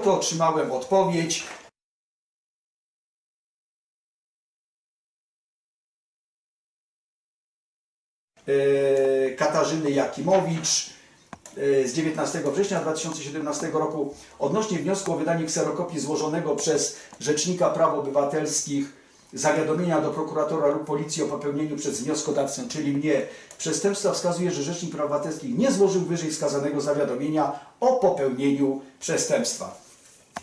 oto otrzymałem odpowiedź. e, Katarzyny Jakimowicz e, z 19 września 2017 roku odnośnie wniosku o wydanie kserokopii złożonego przez Rzecznika Praw Obywatelskich zawiadomienia do prokuratora lub policji o popełnieniu przez wnioskodawcę, czyli mnie, przestępstwa wskazuje, że Rzecznik Praw Obywatelskich nie złożył wyżej wskazanego zawiadomienia o popełnieniu przestępstwa.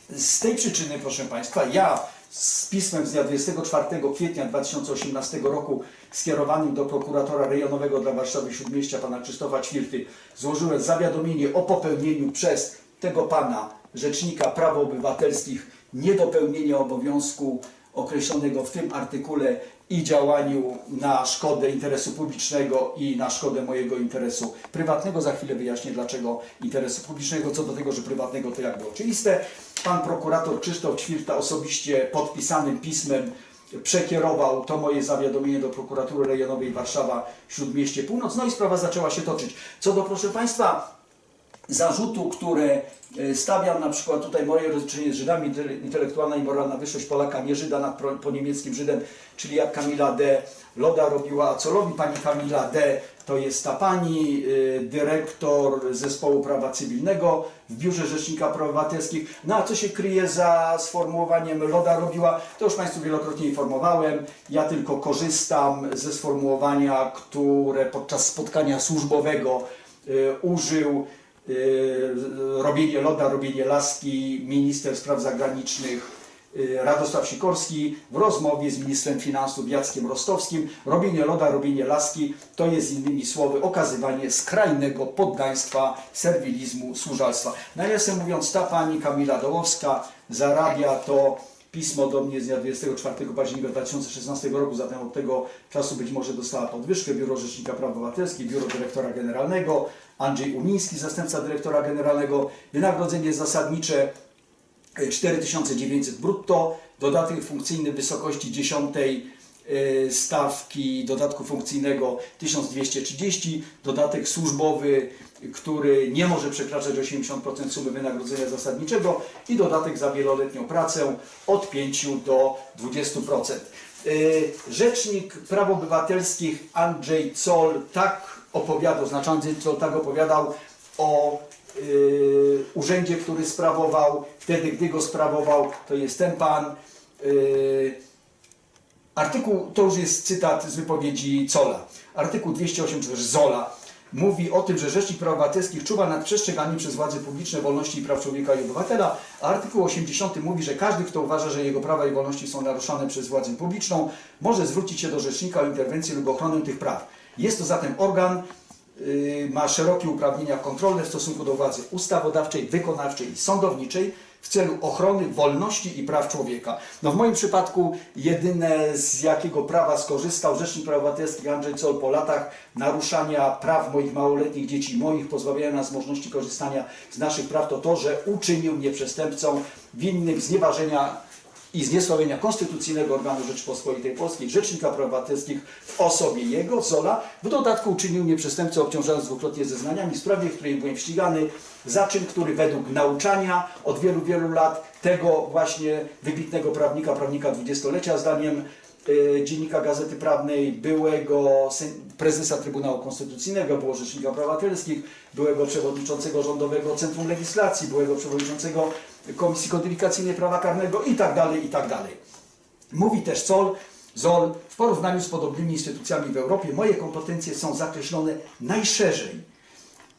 Z tej przyczyny, proszę Państwa, ja z pismem z dnia 24 kwietnia 2018 roku skierowanym do prokuratora rejonowego dla Warszawy Śródmieścia pana Krzysztofa Ćwirty złożyłem zawiadomienie o popełnieniu przez tego pana Rzecznika Praw Obywatelskich niedopełnienia obowiązku określonego w tym artykule i działaniu na szkodę interesu publicznego i na szkodę mojego interesu prywatnego. Za chwilę wyjaśnię dlaczego interesu publicznego. Co do tego, że prywatnego to jakby oczywiste. Pan prokurator Krzysztof Ćwirta osobiście podpisanym pismem przekierował to moje zawiadomienie do prokuratury rejonowej Warszawa Śródmieście Północ. No i sprawa zaczęła się toczyć. Co do, proszę Państwa, zarzutu, które e, stawiam na przykład tutaj moje rozliczenie z Żydami, intele- intelektualna i moralna wyższość Polaka, nie Żyda nad po niemieckim Żydem, czyli jak Kamila D. Loda robiła, a co robi pani Kamila D. To jest ta pani, y, dyrektor zespołu prawa cywilnego w Biurze Rzecznika Praw Obywatelskich. No a co się kryje za sformułowaniem Loda robiła, to już Państwu wielokrotnie informowałem. Ja tylko korzystam ze sformułowania, które podczas spotkania służbowego y, użył y, robienie loda, robienie laski, minister spraw zagranicznych Radosław Sikorski w rozmowie z ministrem finansów Jackiem Rostowskim. Robienie loda, robienie laski to jest innymi słowy okazywanie skrajnego poddaństwa, serwilizmu, służalstwa. Nawiasem mówiąc, ta pani Kamila Dołowska zarabia to pismo do mnie z dnia 24 października 2016 roku, zatem od tego czasu być może dostała podwyżkę. Biuro Rzecznika Praw Obywatelskich, Biuro Dyrektora Generalnego, Andrzej Umiński, zastępca dyrektora generalnego, wynagrodzenie zasadnicze 4900 brutto, dodatek funkcyjny w wysokości 10 y, stawki dodatku funkcyjnego 1230, dodatek służbowy, który nie może przekraczać 80% sumy wynagrodzenia zasadniczego i dodatek za wieloletnią pracę od 5 do 20%. Y, Rzecznik Praw Obywatelskich Andrzej Zoll tak opowiadał, Andrzej Zoll tak opowiadał o y, urzędzie, który sprawował, wtedy gdy go sprawował, to jest ten pan. y, Artykuł, to już jest cytat z wypowiedzi Cola. Artykuł 208, czy też Zola, mówi o tym, że Rzecznik Praw Obywatelskich czuwa nad przestrzeganiem przez władze publiczne wolności i praw człowieka i obywatela, a artykuł 80 mówi, że każdy, kto uważa, że jego prawa i wolności są naruszane przez władzę publiczną, może zwrócić się do Rzecznika o interwencję lub ochronę tych praw. Jest to zatem organ, ma szerokie uprawnienia kontrolne w stosunku do władzy ustawodawczej, wykonawczej i sądowniczej w celu ochrony wolności i praw człowieka. No w moim przypadku jedyne z jakiego prawa skorzystał Rzecznik Praw Obywatelskich Andrzej Zoll po latach naruszania praw moich małoletnich dzieci, moich, pozbawiania nas możliwości korzystania z naszych praw, to to, że uczynił mnie przestępcą winnym znieważenia i zniesławienia konstytucyjnego organu Rzeczypospolitej Polskiej, Rzecznika Praw Obywatelskich w osobie jego, Zola, w dodatku uczynił mnie przestępcą, obciążając dwukrotnie zeznaniami w sprawie, w której byłem ścigany za czyn, który według nauczania od wielu, wielu lat tego właśnie wybitnego prawnika, prawnika dwudziestolecia, zdaniem Dziennika Gazety Prawnej, byłego prezesa Trybunału Konstytucyjnego, było Rzecznika Praw Obywatelskich, byłego przewodniczącego Rządowego Centrum Legislacji, byłego przewodniczącego Komisji Kodyfikacyjnej Prawa Karnego i tak dalej, i tak. Mówi też Zoll, Zoll, w porównaniu z podobnymi instytucjami w Europie, moje kompetencje są zakreślone najszerzej.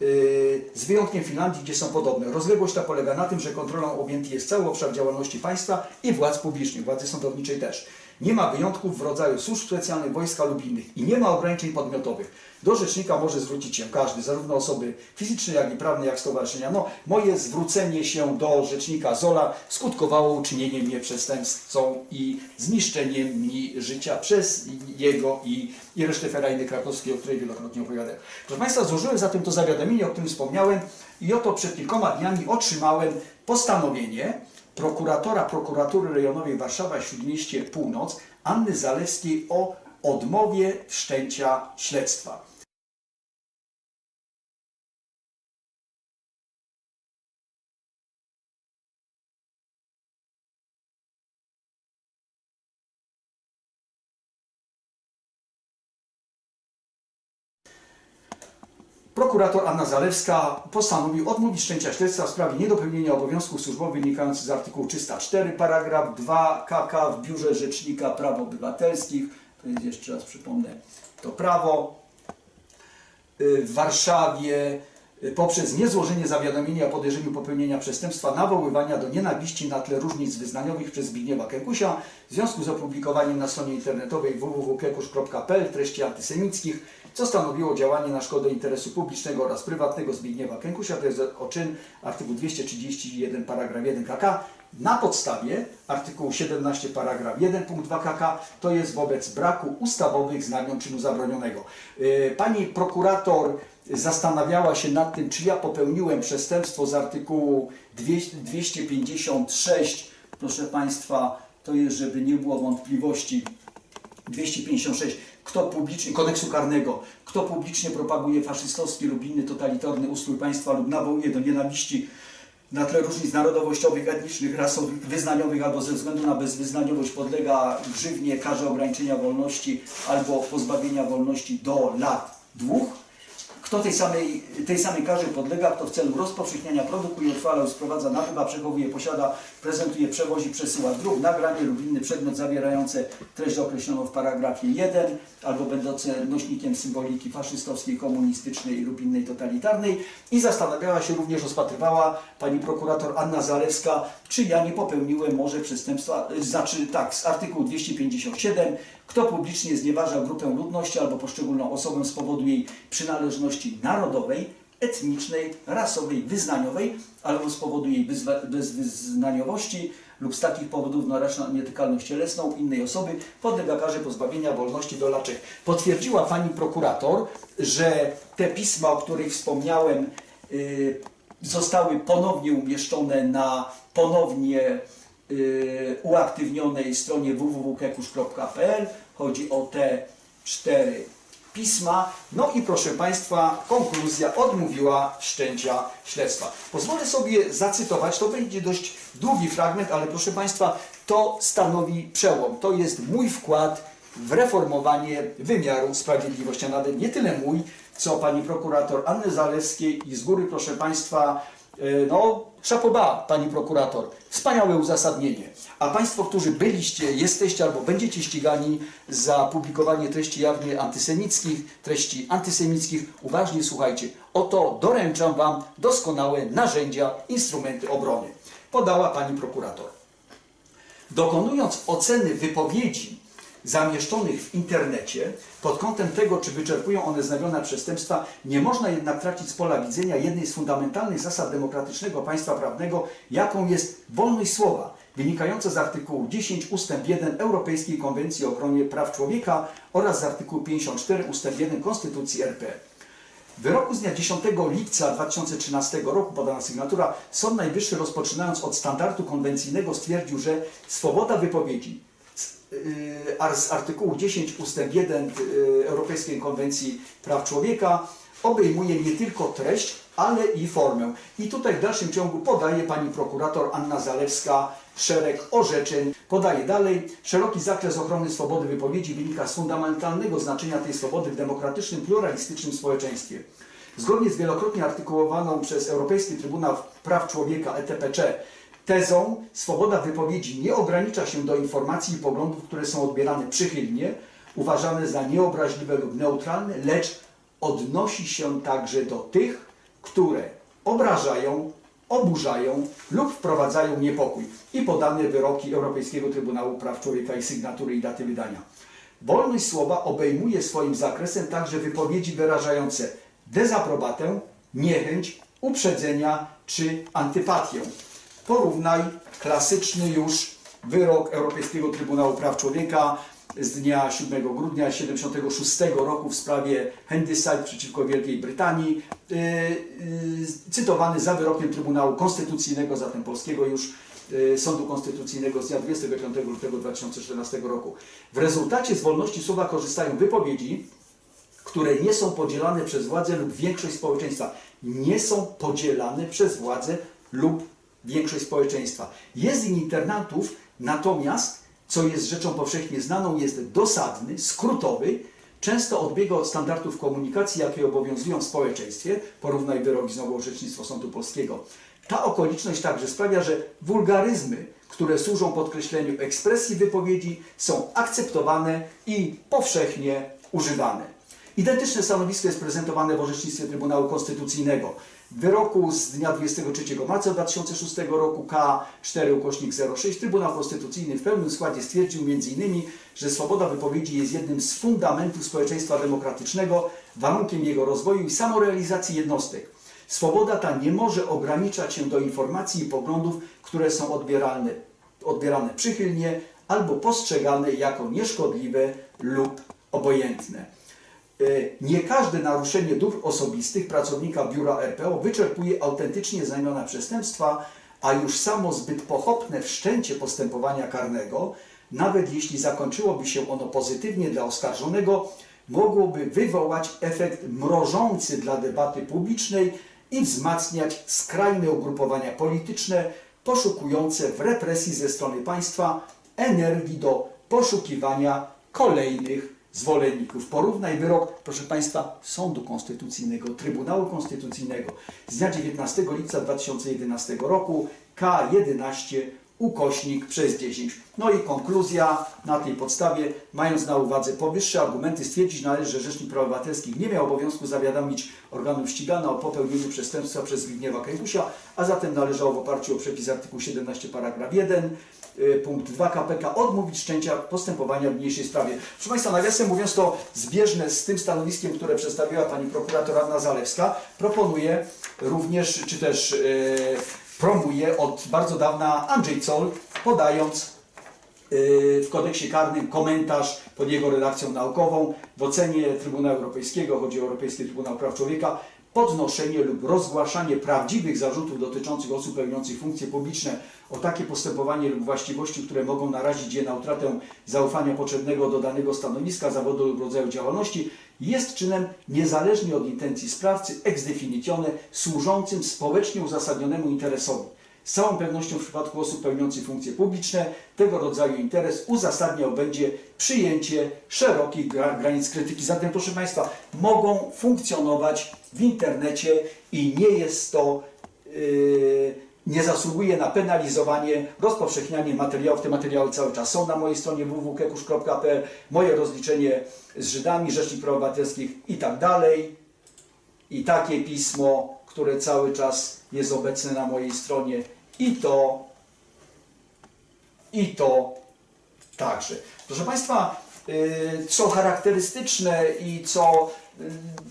Yy, z wyjątkiem Finlandii, gdzie są podobne. Rozległość ta polega na tym, że kontrolą objęty jest cały obszar działalności państwa i władz publicznych, władzy sądowniczej też. Nie ma wyjątków w rodzaju służb specjalnych, wojska lub innych i nie ma ograniczeń podmiotowych. Do rzecznika może zwrócić się każdy, zarówno osoby fizyczne, jak i prawne, jak stowarzyszenia. No, moje zwrócenie się do rzecznika Zola skutkowało uczynieniem mnie przestępcą i zniszczeniem mi życia przez jego i, i resztę ferajny krakowskiej, o której wielokrotnie opowiadałem. Proszę Państwa, złożyłem zatem to zawiadomienie, o którym wspomniałem i oto przed kilkoma dniami otrzymałem postanowienie prokuratora prokuratury rejonowej Warszawa Śródmieście Północ Anny Zalewskiej o odmowie wszczęcia śledztwa. Prokurator Anna Zalewska postanowił odmówić wszczęcia śledztwa w sprawie niedopełnienia obowiązków służbowych wynikających z artykułu 304, paragraf 2 KK w Biurze Rzecznika Praw Obywatelskich. To jest jeszcze raz przypomnę to prawo y, w Warszawie y, poprzez niezłożenie zawiadomienia o podejrzeniu popełnienia przestępstwa nawoływania do nienawiści na tle różnic wyznaniowych przez Zbigniewa Kękusia w związku z opublikowaniem na stronie internetowej www.kekusz.pl treści antysemickich, co stanowiło działanie na szkodę interesu publicznego oraz prywatnego Zbigniewa Kękusia, to jest o czyn artykuł 231 paragraf 1 KK na podstawie artykułu 17 paragraf 1 punkt 2 KK to jest wobec braku ustawowych znamion czynu zabronionego. Yy, Pani prokurator zastanawiała się nad tym, czy ja popełniłem przestępstwo z artykułu 200 256. Proszę Państwa, to jest, żeby nie było wątpliwości, 256. Kto publicznie, kodeksu karnego, kto publicznie propaguje faszystowski lub inny totalitarny ustrój państwa lub nawołuje do nienawiści na tle różnic narodowościowych, etnicznych, rasowych, wyznaniowych albo ze względu na bezwyznaniowość podlega grzywnie, karze ograniczenia wolności albo pozbawienia wolności do lat dwóch. Kto tej samej, tej samej karze podlega, kto w celu rozpowszechniania produkuje, utrwala, sprowadza, nabywa, przechowuje, posiada, prezentuje, przewozi, przesyła druk, nagranie lub inny przedmiot zawierający treść określoną w paragrafie 1 albo będące nośnikiem symboliki faszystowskiej, komunistycznej lub innej totalitarnej. I zastanawiała się również, rozpatrywała pani prokurator Anna Zalewska, czy ja nie popełniłem może przestępstwa, znaczy tak, z artykułu 257, kto publicznie znieważa grupę ludności albo poszczególną osobę z powodu jej przynależności narodowej, etnicznej, rasowej, wyznaniowej albo z powodu jej bezwyznaniowości lub z takich powodów narusza nietykalność cielesną innej osoby, podlega karze pozbawienia wolności do. Potwierdziła pani prokurator, że te pisma, o których wspomniałem, y, zostały ponownie umieszczone na ponownie y, uaktywnionej stronie www.kekusz.pl. Chodzi o te cztery pisma. No i proszę Państwa, konkluzja odmówiła wszczęcia śledztwa. Pozwolę sobie zacytować, to będzie dość długi fragment, ale proszę Państwa, to stanowi przełom. To jest mój wkład w reformowanie wymiaru sprawiedliwości, a nawet nie tyle mój, co pani prokurator Anny Zalewskiej i z góry, proszę Państwa, no, szapoba, pani prokurator, wspaniałe uzasadnienie. A Państwo, którzy byliście, jesteście albo będziecie ścigani za publikowanie treści jawnie antysemickich, treści antysemickich, uważnie słuchajcie, oto doręczam Wam doskonałe narzędzia, instrumenty obrony. Podała pani prokurator. Dokonując oceny wypowiedzi zamieszczonych w internecie pod kątem tego, czy wyczerpują one znamiona przestępstwa, nie można jednak tracić z pola widzenia jednej z fundamentalnych zasad demokratycznego państwa prawnego, jaką jest wolność słowa, wynikająca z artykułu 10 ust. 1 Europejskiej Konwencji o ochronie praw człowieka oraz z artykułu 54 ust. 1 Konstytucji RP. W wyroku z dnia 10 lipca 2013 roku podana sygnatura Sąd Najwyższy rozpoczynając od standardu konwencyjnego stwierdził, że swoboda wypowiedzi z, z artykułu 10 ust. 1 yy, Europejskiej Konwencji Praw Człowieka obejmuje nie tylko treść, ale i formę. I tutaj w dalszym ciągu podaje pani prokurator Anna Zalewska szereg orzeczeń. Podaje dalej, szeroki zakres ochrony swobody wypowiedzi wynika z fundamentalnego znaczenia tej swobody w demokratycznym, pluralistycznym społeczeństwie. Zgodnie z wielokrotnie artykułowaną przez Europejski Trybunał Praw Człowieka ETPC tezą, swoboda wypowiedzi nie ogranicza się do informacji i poglądów, które są odbierane przychylnie, uważane za nieobraźliwe lub neutralne, lecz odnosi się także do tych, które obrażają, oburzają lub wprowadzają niepokój i podane wyroki Europejskiego Trybunału Praw Człowieka i sygnatury i daty wydania. Wolność słowa obejmuje swoim zakresem także wypowiedzi wyrażające dezaprobatę, niechęć, uprzedzenia czy antypatię. Porównaj klasyczny już wyrok Europejskiego Trybunału Praw Człowieka z dnia 7 grudnia 1976 roku w sprawie Handyside przeciwko Wielkiej Brytanii, yy, yy, cytowany za wyrokiem Trybunału Konstytucyjnego, zatem polskiego już yy, Sądu Konstytucyjnego z dnia 25 lutego 2014 roku. W rezultacie z wolności słowa korzystają wypowiedzi, które nie są podzielane przez władzę lub większość społeczeństwa. Nie są podzielane przez władzę lub większość społeczeństwa. Język internatów natomiast, co jest rzeczą powszechnie znaną, jest dosadny, skrótowy, często odbiega od standardów komunikacji, jakie obowiązują w społeczeństwie, porównaj wyrok i znowu orzecznictwo Sądu Polskiego. Ta okoliczność także sprawia, że wulgaryzmy, które służą podkreśleniu ekspresji wypowiedzi, są akceptowane i powszechnie używane. Identyczne stanowisko jest prezentowane w orzecznictwie Trybunału Konstytucyjnego. Wyroku z dnia 23 marca 2006 roku K4 ukośnik 06 Trybunał Konstytucyjny w pełnym składzie stwierdził m.in., że swoboda wypowiedzi jest jednym z fundamentów społeczeństwa demokratycznego, warunkiem jego rozwoju i samorealizacji jednostek. Swoboda ta nie może ograniczać się do informacji i poglądów, które są odbierane, odbierane przychylnie albo postrzegane jako nieszkodliwe lub obojętne. Y, Nie każde naruszenie dóbr osobistych pracownika biura RPO wyczerpuje autentycznie znamiona przestępstwa, a już samo zbyt pochopne wszczęcie postępowania karnego, nawet jeśli zakończyłoby się ono pozytywnie dla oskarżonego, mogłoby wywołać efekt mrożący dla debaty publicznej i wzmacniać skrajne ugrupowania polityczne poszukujące w represji ze strony państwa energii do poszukiwania kolejnych zwolenników. Porównaj wyrok, proszę Państwa, Sądu Konstytucyjnego, Trybunału Konstytucyjnego z dnia 19 lipca 2011 roku K11 ukośnik przez 10. No i konkluzja na tej podstawie, mając na uwadze powyższe argumenty, stwierdzić należy, że Rzecznik Praw Obywatelskich nie miał obowiązku zawiadomić organów ścigania o popełnieniu przestępstwa przez Zbigniewa Kękusia, a zatem należało w oparciu o przepis artykułu 17 paragraf 1 y, punkt 2 KPK odmówić wszczęcia postępowania w niniejszej sprawie. Proszę Państwa, nawiasem mówiąc to zbieżne z tym stanowiskiem, które przedstawiła Pani prokurator Anna Zalewska, proponuję również, czy też y, promuje od bardzo dawna Andrzej Zoll, podając y, w kodeksie karnym komentarz pod jego redakcją naukową w ocenie Trybunału Europejskiego, chodzi o Europejski Trybunał Praw Człowieka, podnoszenie lub rozgłaszanie prawdziwych zarzutów dotyczących osób pełniących funkcje publiczne. O takie postępowanie lub właściwości, które mogą narazić je na utratę zaufania potrzebnego do danego stanowiska, zawodu lub rodzaju działalności, jest czynem niezależnie od intencji sprawcy ex definitione służącym społecznie uzasadnionemu interesowi. Z całą pewnością w przypadku osób pełniących funkcje publiczne tego rodzaju interes uzasadniał będzie przyjęcie szerokich gra- granic krytyki. Zatem, proszę Państwa, mogą funkcjonować w internecie i nie jest to, yy, nie zasługuje na penalizowanie, rozpowszechnianie materiałów. Te materiały cały czas są na mojej stronie www.kekusz.pl, moje rozliczenie z Żydami, Rzecznik Praw Obywatelskich i tak dalej i takie pismo, które cały czas jest obecne na mojej stronie i to i to także. Proszę Państwa, y, co charakterystyczne i co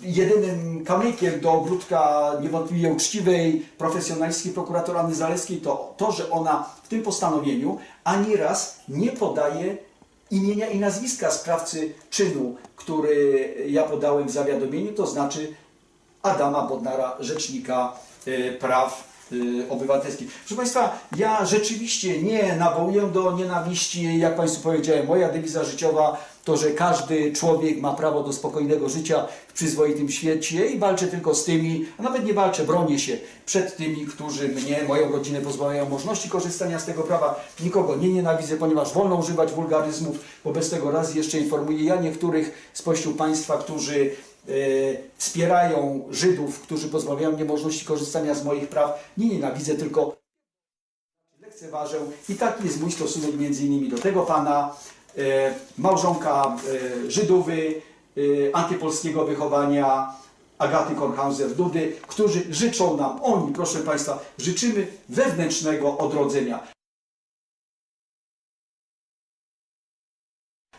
jedynym kamykiem do ogródka niewątpliwie uczciwej, profesjonalistki prokuratora Anny Zalewskiej to to, że ona w tym postanowieniu ani raz nie podaje imienia i nazwiska sprawcy czynu, który ja podałem w zawiadomieniu, to znaczy Adama Bodnara, Rzecznika y, Praw Obywatelskich. Proszę Państwa, ja rzeczywiście nie nawołuję do nienawiści, jak Państwu powiedziałem, moja dewiza życiowa to, że każdy człowiek ma prawo do spokojnego życia w przyzwoitym świecie i walczę tylko z tymi, a nawet nie walczę, bronię się przed tymi, którzy mnie, moją rodzinę pozbawiają możliwości korzystania z tego prawa. Nikogo nie nienawidzę, ponieważ wolno używać wulgaryzmów. Wobec tego raz jeszcze informuję ja niektórych spośród Państwa, którzy wspierają Żydów, którzy pozbawiają mnie możliwości korzystania z moich praw. Nie nienawidzę, tylko lekceważę i taki jest mój stosunek między innymi do tego pana, e, małżonka e, Żydowy, e, antypolskiego wychowania, Agaty Kornhauser-Dudy, którzy życzą nam, oni, proszę Państwa, życzymy wewnętrznego odrodzenia.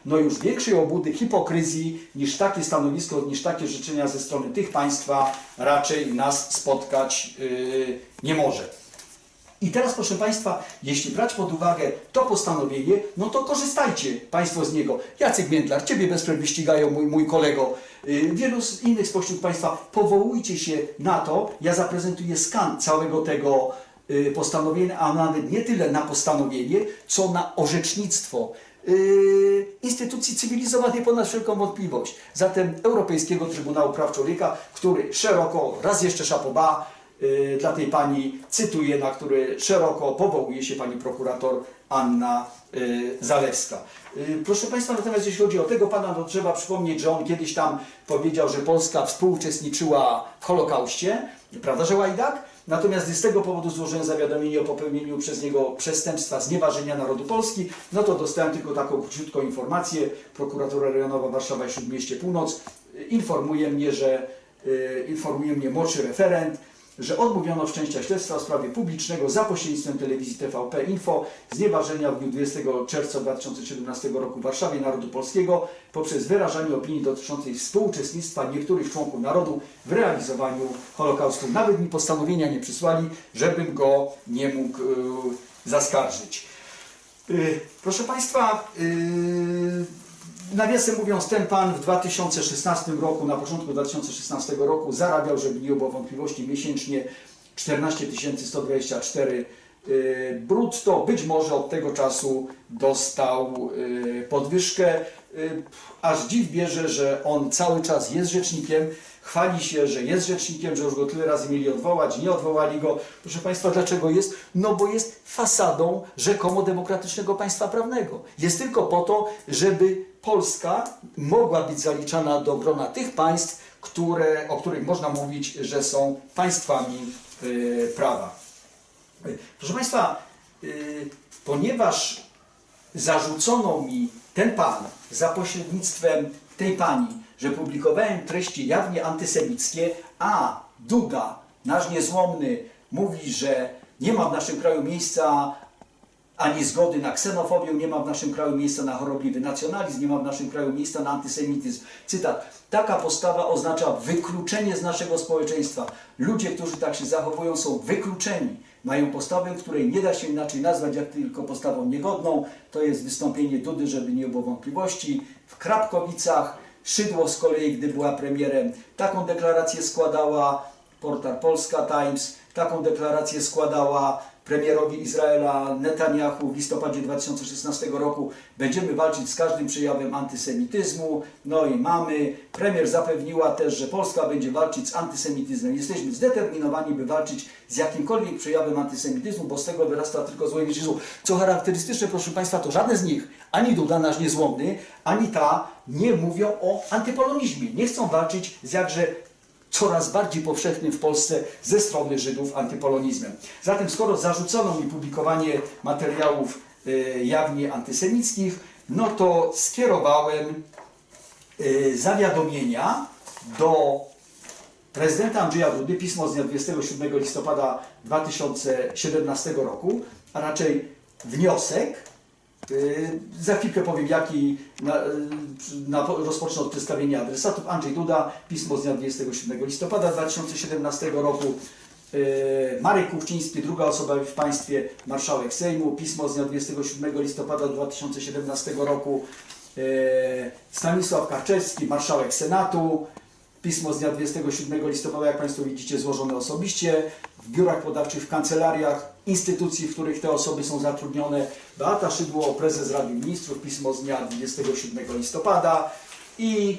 No już większej obudy hipokryzji niż takie stanowisko, niż takie życzenia ze strony tych państwa raczej nas spotkać yy, nie może. I teraz, proszę Państwa, jeśli brać pod uwagę to postanowienie, no to korzystajcie Państwo z niego. Jacek Międlar, Ciebie bez przerwy ścigają, mój, mój kolego. Yy, wielu z innych spośród Państwa, powołujcie się na to. Ja zaprezentuję skan całego tego yy, postanowienia, a nawet nie tyle na postanowienie, co na orzecznictwo instytucji cywilizowanej ponad wszelką wątpliwość. Zatem Europejskiego Trybunału Praw Człowieka, który szeroko, raz jeszcze szapoba, y, dla tej pani, cytuję, na który szeroko powołuje się pani prokurator Anna y, Zalewska. Y, Proszę Państwa, natomiast jeśli chodzi o tego pana, to trzeba przypomnieć, że on kiedyś tam powiedział, że Polska współuczestniczyła w Holokauście. Prawda, że łajdak? Natomiast gdy z tego powodu złożyłem zawiadomienie o popełnieniu przez niego przestępstwa znieważenia narodu Polski, no to dostałem tylko taką króciutką informację. Prokuratura rejonowa Warszawa i Śródmieście Północ y, informuje mnie, że y, informuje mnie młodszy referent, że odmówiono wszczęcia śledztwa w sprawie publicznego za pośrednictwem telewizji TVP Info znieważenia w dniu 20 czerwca 2017 roku w Warszawie narodu polskiego poprzez wyrażanie opinii dotyczącej współuczestnictwa niektórych członków narodu w realizowaniu Holokaustu. Nawet mi postanowienia nie przysłali, żebym go nie mógł y, zaskarżyć. Y, Proszę Państwa, y, nawiasem mówiąc, ten Pan w 2016 roku, na początku 2016 roku zarabiał, żeby nie było wątpliwości, miesięcznie 14 124 y, brutto. Być może od tego czasu dostał y, podwyżkę. Y, Aż dziw bierze, że on cały czas jest rzecznikiem, chwali się, że jest rzecznikiem, że już go tyle razy mieli odwołać, nie odwołali go. Proszę Państwa, dlaczego jest? No bo jest fasadą rzekomo demokratycznego państwa prawnego. Jest tylko po to, żeby Polska mogła być zaliczana do grona tych państw, które, o których można mówić, że są państwami y, prawa. Y, Proszę Państwa, y, ponieważ zarzucono mi ten pan za pośrednictwem tej pani, że publikowałem treści jawnie antysemickie, a Duda, nasz niezłomny, mówi, że nie ma w naszym kraju miejsca ani zgody na ksenofobię, nie ma w naszym kraju miejsca na chorobliwy nacjonalizm, nie ma w naszym kraju miejsca na antysemityzm. Cytat. Taka postawa oznacza wykluczenie z naszego społeczeństwa. Ludzie, którzy tak się zachowują, są wykluczeni. Mają postawę, której nie da się inaczej nazwać, jak tylko postawą niegodną. To jest wystąpienie Dudy, żeby nie było wątpliwości. W Krapkowicach Szydło z kolei, gdy była premierem, taką deklarację składała portal Polska Times, taką deklarację składała premierowi Izraela Netanyahu w listopadzie 2016 roku. Będziemy walczyć z każdym przejawem antysemityzmu. No i mamy. Premier zapewniła też, że Polska będzie walczyć z antysemityzmem. Jesteśmy zdeterminowani, by walczyć z jakimkolwiek przejawem antysemityzmu, bo z tego wyrasta tylko złe niczyzmu. Co charakterystyczne, proszę Państwa, to żadne z nich, ani Duda, nasz niezłomny, ani ta, nie mówią o antypolonizmie. Nie chcą walczyć z jakże coraz bardziej powszechnym w Polsce ze strony Żydów antypolonizmem. Zatem skoro zarzucono mi publikowanie materiałów y, jawnie antysemickich, no to skierowałem y, zawiadomienia do prezydenta Andrzeja Dudy, pismo z dnia 27 listopada 2017 roku, a raczej wniosek, Za chwilkę powiem, jaki na, yy, na, rozpocznę od przedstawienia adresatów. Andrzej Duda, pismo z dnia 27 listopada 2017 roku. Yy, Marek Kuchciński, druga osoba w państwie, marszałek Sejmu, pismo z dnia 27 listopada 2017 roku. Stanisław Karczewski, marszałek Senatu, pismo z dnia 27 listopada, jak Państwo widzicie, złożone osobiście w biurach podawczych, w kancelariach instytucji, w których te osoby są zatrudnione. Beata Szydło, prezes Rady Ministrów, pismo z dnia 27 listopada i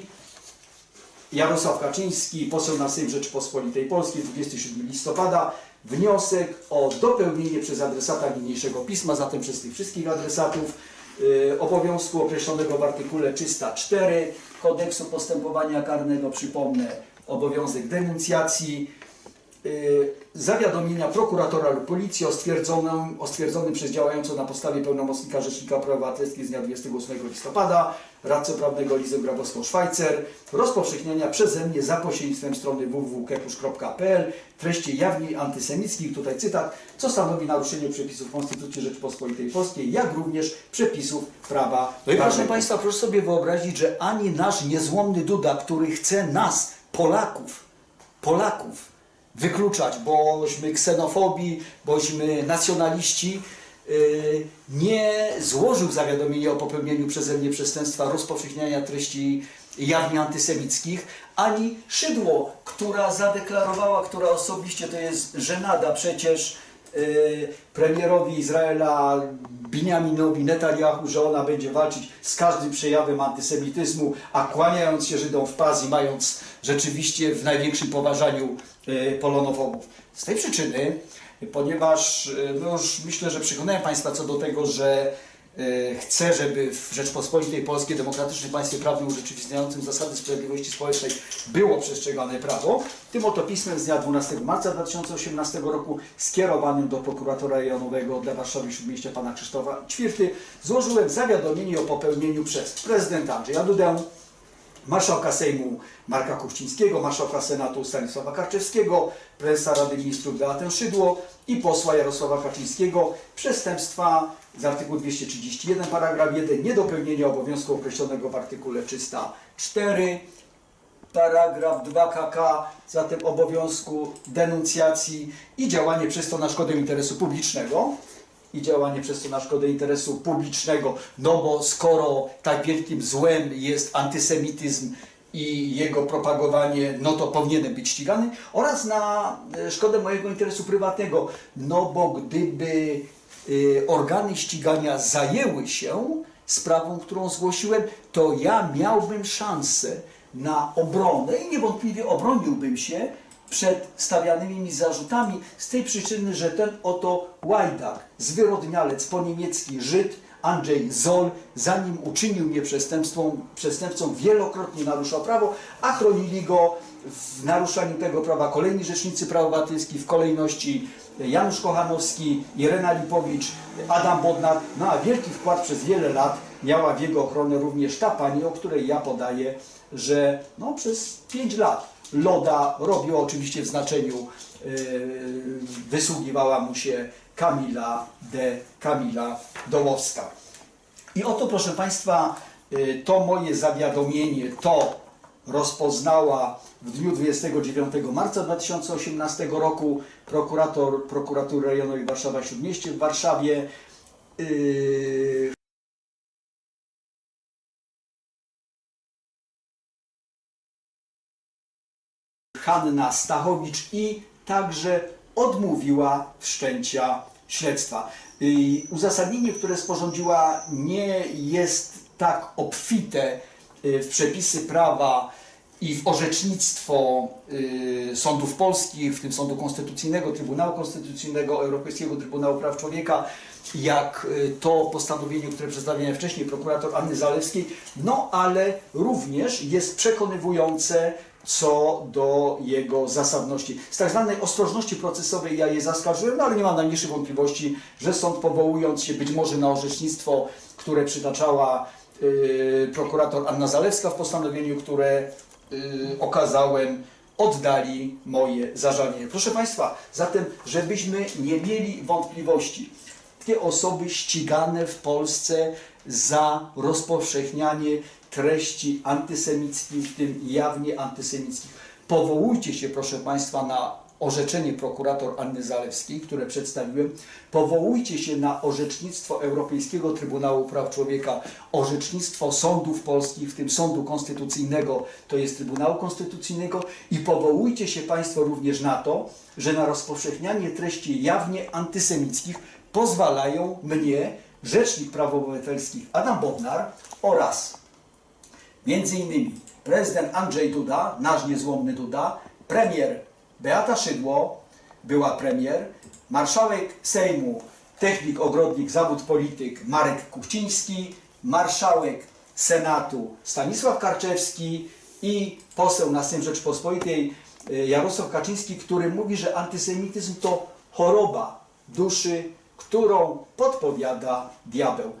Jarosław Kaczyński, poseł na Sejm Rzeczypospolitej Polskiej, 27 listopada. Wniosek o dopełnienie przez adresata niniejszego pisma, zatem przez tych wszystkich adresatów, obowiązku określonego w artykule 304 Kodeksu Postępowania Karnego, przypomnę, obowiązek denuncjacji, y, zawiadomienia prokuratora lub policji o stwierdzonym, o stwierdzonym przez działającą na podstawie pełnomocnika Rzecznika Praw Obywatelskich z dnia 28 listopada, radcę prawnego Lizę Grabowską-Szwajcer, rozpowszechniania przeze mnie za pośrednictwem strony www.kepusz.pl treści jawnie antysemickich, tutaj cytat, co stanowi naruszenie przepisów Konstytucji Rzeczypospolitej Polskiej, jak również przepisów prawa No i proszę Państwa, proszę sobie wyobrazić, że ani nasz niezłomny Duda, który chce nas, Polaków, Polaków, wykluczać, bośmy ksenofobii, bośmy nacjonaliści, yy, nie złożył zawiadomienia o popełnieniu przeze mnie przestępstwa rozpowszechniania treści jawnie antysemickich, ani Szydło, która zadeklarowała, która osobiście, to jest żenada przecież, y, premierowi Izraela Binjaminowi Netanyahu, że ona będzie walczyć z każdym przejawem antysemityzmu, a kłaniając się Żydom w pas i mając rzeczywiście w największym poważaniu y, polonofobów. Z tej przyczyny, ponieważ y, no już myślę, że przekonałem Państwa co do tego, że y, chcę, żeby w Rzeczpospolitej Polskiej, demokratycznym państwie prawnym urzeczywistniającym zasady sprawiedliwości społecznej było przestrzegane prawo. Tym oto pismem z dnia 12 marca 2018 roku skierowanym do prokuratora rejonowego dla Warszawy Śródmieścia pana Krzysztofa Ćwirty złożyłem zawiadomienie o popełnieniu przez prezydenta Andrzeja Dudę, marszałka Sejmu Marka Kuchcińskiego, marszałka Senatu Stanisława Karczewskiego, prezesa Rady Ministrów Beatę Szydło i posła Jarosława Kaczyńskiego. Przestępstwa z artykułu 231 paragraf 1 niedopełnienia obowiązku określonego w artykule 304 paragraf 2 KK, zatem obowiązku denuncjacji i działanie przez to na szkodę interesu publicznego i działanie przez to na szkodę interesu publicznego, no bo skoro tak wielkim złem jest antysemityzm i jego propagowanie, no to powinienem być ścigany, oraz na e, szkodę mojego interesu prywatnego, no bo gdyby y, organy ścigania zajęły się sprawą, którą zgłosiłem, to ja miałbym szansę na obronę i niewątpliwie obroniłbym się przed stawianymi mi zarzutami z tej przyczyny, że ten oto łajdak, zwyrodnialec po niemiecki Żyd, Andrzej Zoll, zanim uczynił mnie przestępstwą, przestępcą, wielokrotnie naruszał prawo, a chronili go w naruszaniu tego prawa kolejni rzecznicy praw obywatelskich, w kolejności Janusz Kochanowski, Irena Lipowicz, Adam Bodnar, no a wielki wkład przez wiele lat miała w jego ochronę również ta pani, o której ja podaję, że no, przez 5 lat loda robiła oczywiście w znaczeniu, yy, wysługiwała mu się Kamila de Kamila Dołowska. I oto, proszę Państwa, y, to moje zawiadomienie, to rozpoznała w dniu 29 marca 2018 roku prokurator Prokuratury Rejonowej Warszawa Śródmieście w Warszawie. Yy, Hanna Stachowicz i także odmówiła wszczęcia śledztwa. Uzasadnienie, które sporządziła, nie jest tak obfite y, w przepisy prawa i w orzecznictwo y, sądów polskich, w tym Sądu Konstytucyjnego, Trybunału Konstytucyjnego, Europejskiego Trybunału Praw Człowieka, jak y, to postanowienie, które przedstawiałem wcześniej prokurator Anny Zalewskiej, no ale również jest przekonywujące co do jego zasadności. Z tak zwanej ostrożności procesowej ja je zaskarżyłem, no ale nie mam najmniejszych wątpliwości, że sąd powołując się być może na orzecznictwo, które przytaczała yy, prokurator Anna Zalewska w postanowieniu, które yy, okazałem, oddali moje zażalenie. Proszę Państwa, zatem, żebyśmy nie mieli wątpliwości, te osoby ścigane w Polsce za rozpowszechnianie treści antysemickich, w tym jawnie antysemickich. Powołujcie się, proszę Państwa, na orzeczenie prokurator Anny Zalewskiej, które przedstawiłem. Powołujcie się na orzecznictwo Europejskiego Trybunału Praw Człowieka, orzecznictwo sądów polskich, w tym Sądu Konstytucyjnego, to jest Trybunału Konstytucyjnego i powołujcie się Państwo również na to, że na rozpowszechnianie treści jawnie antysemickich pozwalają mnie, Rzecznik Praw Obywatelskich Adam Bodnar oraz między innymi prezydent Andrzej Duda, nasz niezłomny Duda, premier Beata Szydło, była premier, marszałek Sejmu, technik, ogrodnik, zawód polityk Marek Kuchciński, marszałek Senatu Stanisław Karczewski i poseł na Sejm Rzeczpospolitej y, Jarosław Kaczyński, który mówi, że antysemityzm to choroba duszy, którą podpowiada diabeł.